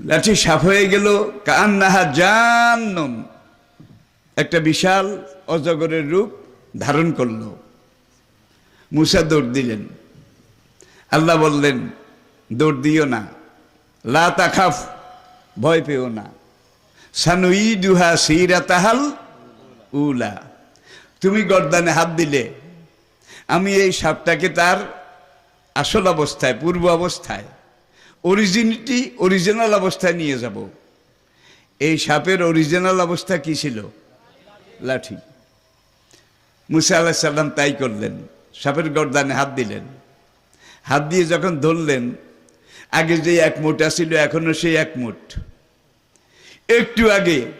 লাঠি সাফ হয়ে গেল কান্নাহা জান্নন একটা বিশাল অজগরের রূপ ধারণ করল। মুসা দৌড় দিলেন। আল্লাহ বললেন, দৌড় দিও না। লা তাখাফ, ভয় পেও না। সানুই দুহা সিরা তাহাল উলা। তুমি গর্দানে হাত দিলে। আমি এই সাপটাকে তার আসল অবস্থায়, পূর্ব অবস্থায় অরিজিনিটি অরিজিনাল অবস্থায় নিয়ে যাব। এই সাপের অরিজিনাল অবস্থা কি ছিল? লাঠি। মুসা আল্লাহ সাল্লাম তাই করলেন। সাপের গর্দানে হাত দিলেন। হাত দিয়ে যখন ধরলেন, আগে যে এক মুঠ ছিল এখনও সেই এক মুঠ। একটু আগে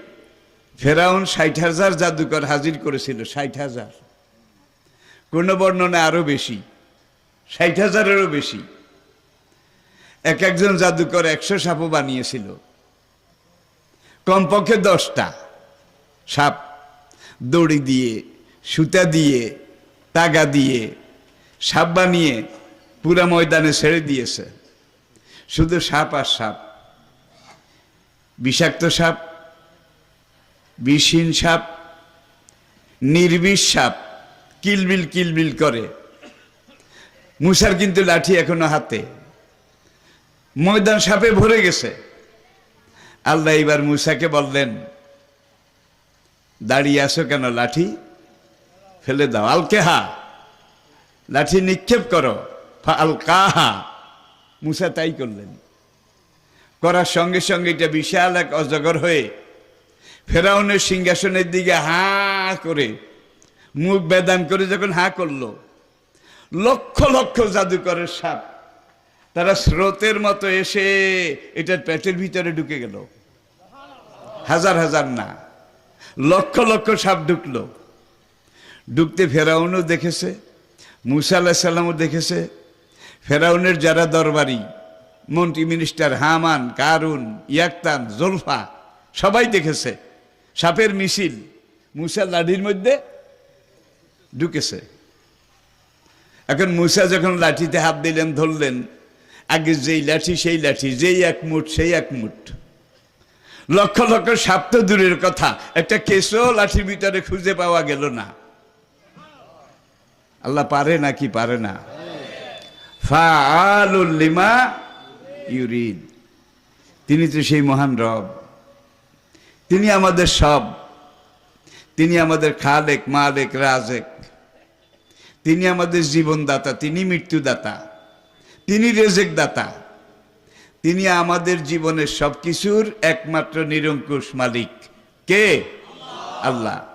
ফেরাউন ষাট হাজার জাদুকর হাজির করেছিল, ষাট হাজার। কোন বর্ণনা আরও বেশি, ষাট হাজারেরও বেশি। এক একজন জাদুকর একশো সাপও বানিয়েছিল। কমপক্ষে দশটা সাপ দড়ি দিয়ে, সুতা দিয়ে, তাগা দিয়ে সাপ বানিয়ে পুরা ময়দানে ছেড়ে দিয়েছে। শুধু সাপ আর সাপ। বিষাক্ত সাপ, বিষহীন সাপ, নির্বিষ সাপ কিলবিল কিলবিল করে। মুসার কিন্তু লাঠি এখনও হাতে। ময়দান সাপে ভরে গেছে। আল্লাহ এবার মুসাকে বললেন, দাঁড়িয়ে আসো কেন, লাঠি? ফেলে দাও। আলকেহা, লাঠি নিক্ষেপ করো। আল কাহা মুসা তাই করলেন। করার সঙ্গে সঙ্গে এটা বিশাল এক অজগর হয়ে ফেরাউনের সিংহাসনের দিকে হা করে মুখ বেদান করে যখন হা করল, লক্ষ লক্ষ জাদুকরের সাপ তারা স্রোতের মতো এসে এটার পেটের ভিতরে ঢুকে গেল। হাজার হাজার না, লক্ষ লক্ষ সাপ ঢুকলো। ঢুকতে ফেরাউনও দেখেছে, মুসা আল্লাহ সাল্লামও দেখেছে। ফেরাউনের যারা দরবারি, মন্ত্রী মিনিস্টার হামান, কারুন, ইয়াক্তান, জোলফা, সবাই দেখেছে। সাপের মিছিল, মুসা লাঠির মধ্যে ঢুকেছে। এখন মুসা যখন লাঠিতে হাত দিলেন, ধরলেন আগে যেই লাঠি, সেই লাঠি, যেই এক মুঠ সেই এক মুঠ লক্ষ লক্ষ সাপ্ত দূরের কথা, একটা কেসও লাঠির ভিতরে খুঁজে পাওয়া গেল না। আল্লাহ পারে না কি পারে না? ফালুল্লিমা ইউরিদ। তিনি তো সেই মহান রব। তিনি আমাদের সব। তিনি আমাদের খালেক, মালেক, রাজেক। তিনি আমাদের জীবনদাতা, তিনি মৃত্যুদাতা। তিনি রেজেক দাতা তিনি আমাদের জীবনের সব কিছুর একমাত্র নিরঙ্কুশ মালিক। কে? আল্লাহ।